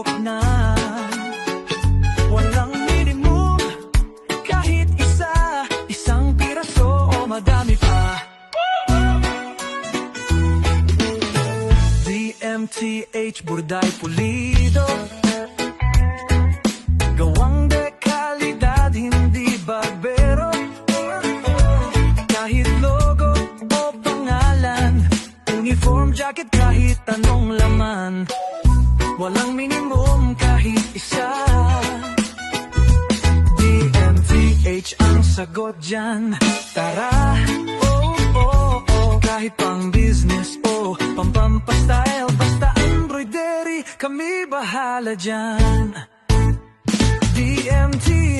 loob na. Walang minimum. Kahit isa Isang piraso o madami pa. DMTH Burday Pulido. Gawang de kalidad Hindi bagbero Kahit logo o pangalan Uniform jacket kahit anong laman. Walang minimum kahit isa. DMTH ang sagot dyan. Tara, oh, oh, oh. Kahit pang business, oh Pampampa-style, basta embroidery Kami bahala dyan. DMTH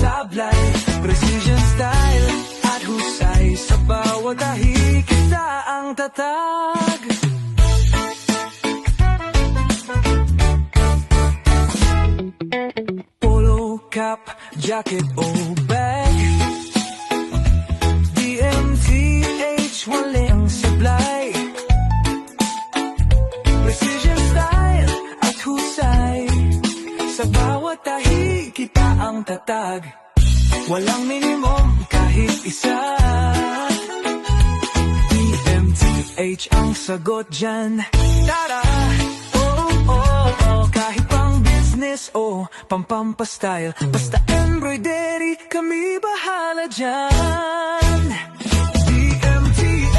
sablay Precision style at husay Sa bawat dahi kita ang tatag. Polo cap, jacket o bag. DMTH, walang sablay. Precision style at husay Sa bawat ang tatag. Walang minimum kahit isa. DMTH ang sagot dyan. Tara! Oh, oh, oh Kahit pang business o pampampa-style Basta embroidery, kami bahala dyan. DMTH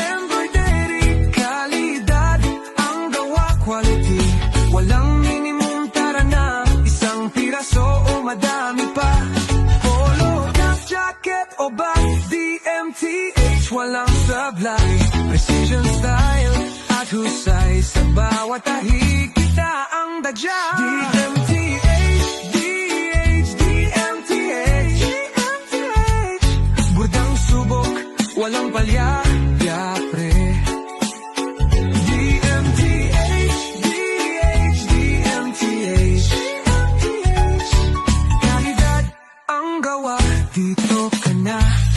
Embroidery Kalidad Ang gawa quality. Walang minimum madami pa. Polo, cap, jacket o bag DMTH Walang sablay. Precision style at husay Sa bawat tahi kita ang dadya. DMTH DH DMTH DMTH Burdang subok Walang palya Kalidad ang gawa Dito ka na